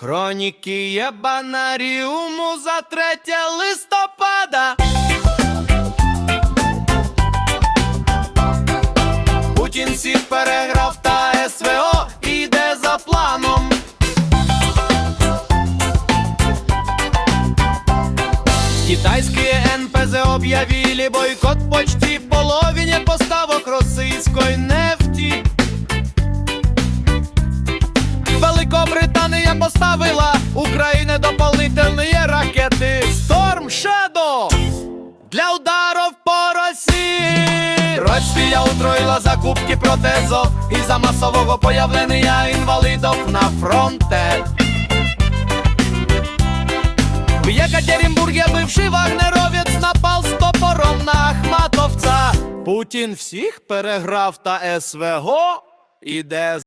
Хроніки Єбанаріуму за 3 листопада. Путін всіх переграв та СВО іде за планом. Китайские НПЗ объявили бойкот почти поставила Україні дополнительні ракети Storm Shadow для ударов по Росії. Росія утроїла закупки протезов із-за масового появлення інвалідів на фронте. В Екатеринбурге бывший вагнеровець напав з топором на Ахматовця. Путін всіх переграв та СВГО іде